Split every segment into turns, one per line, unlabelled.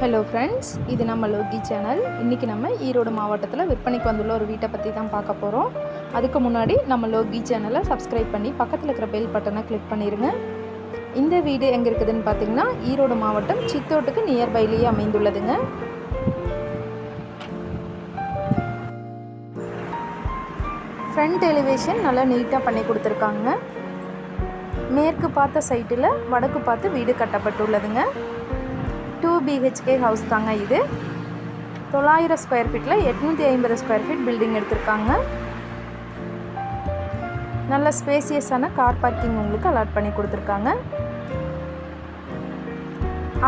Hello friends இது நம்ம Loki channel. இன்றைக்கி நம்ம ஈரோடு மாவட்டத்தில் விற்பனைக்கு வந்துள்ள ஒரு வீட்டை பற்றி தான் பார்க்க போகிறோம் அதுக்கு முன்னாடி நம்ம லோகி சேனலை சப்ஸ்கிரைப் பண்ணி பக்கத்தில் இருக்கிற பெல் பட்டனை கிளிக் பண்ணிடுங்க இந்த வீடு எங்கே இருக்குதுன்னு பார்த்தீங்கன்னா ஈரோடு மாவட்டம் சித்தோட்டுக்கு நியர்பைலேயே அமைந்துள்ளதுங்க. ஃப்ரண்ட் எலிவேஷன் நல்லா நீட்டாக பண்ணி கொடுத்துருக்காங்க. மேற்கு பார்த்த சைட்டில் வடக்கு பார்த்து வீடு கட்டப்பட்டுள்ளதுங்க. டூ பிஹெச்கே ஹவுஸ் தாங்க இது. தொள்ளாயிரம் ஸ்கொயர் ஃபீட்டில் எட்நூற்றி ஐம்பது ஸ்கொயர் ஃபீட் பில்டிங் எடுத்திருக்காங்க. நல்ல ஸ்பேசியஸான கார் பார்க்கிங் உங்களுக்கு அலாட் பண்ணி கொடுத்துருக்காங்க.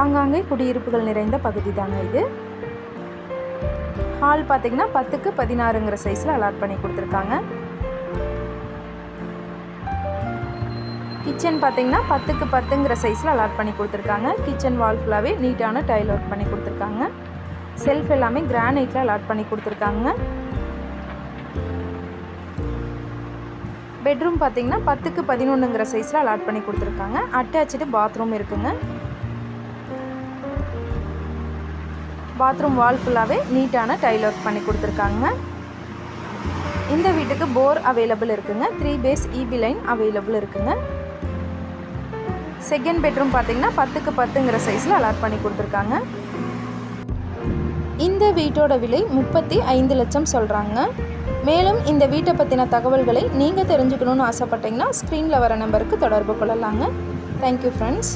ஆங்காங்கே குடியிருப்புகள் நிறைந்த பகுதி தாங்க இது. ஹால் பார்த்தீங்கன்னா பத்துக்கு பதினாறுங்கிற சைஸில் அலாட் பண்ணி கொடுத்துருக்காங்க. கிச்சன் பார்த்திங்கன்னா பத்துக்கு பத்துங்கிற சைஸில் அலாட் பண்ணி கொடுத்துருக்காங்க. கிச்சன் வால் ஃபுல்லாகவே நீட்டான டைல் ஒர்க் பண்ணி கொடுத்துருக்காங்க. செல்ஃப் எல்லாமே கிரானைட்டில் அலாட் பண்ணி கொடுத்துருக்காங்க. பெட்ரூம் பார்த்திங்கன்னா பத்துக்கு பதினொன்றுங்கிற சைஸில் அலாட் பண்ணி கொடுத்துருக்காங்க. அட்டாச்சு பாத்ரூம் இருக்குங்க. பாத்ரூம் வால் ஃபுல்லாகவே நீட்டான டைல் ஒர்க் பண்ணி கொடுத்துருக்காங்க. இந்த வீட்டுக்கு போர் அவைலபிள் இருக்குங்க. Three phase EB line available இருக்குங்க. செகண்ட் பெட்ரூம் பார்த்தீங்கன்னா பத்துக்கு பத்துங்கிற சைஸில் அலாட் பண்ணி கொடுத்துருக்காங்க. இந்த வீட்டோட விலை முப்பத்தி ஐந்து லட்சம் சொல்கிறாங்க மேலும் இந்த வீட்டை பற்றின தகவல்களை நீங்கள் தெரிஞ்சுக்கணுன்னு ஆசைப்பட்டீங்கன்னா ஸ்க்ரீனில் வர நம்பருக்கு தொடர்பு கொள்ளலாங்க. Thank you friends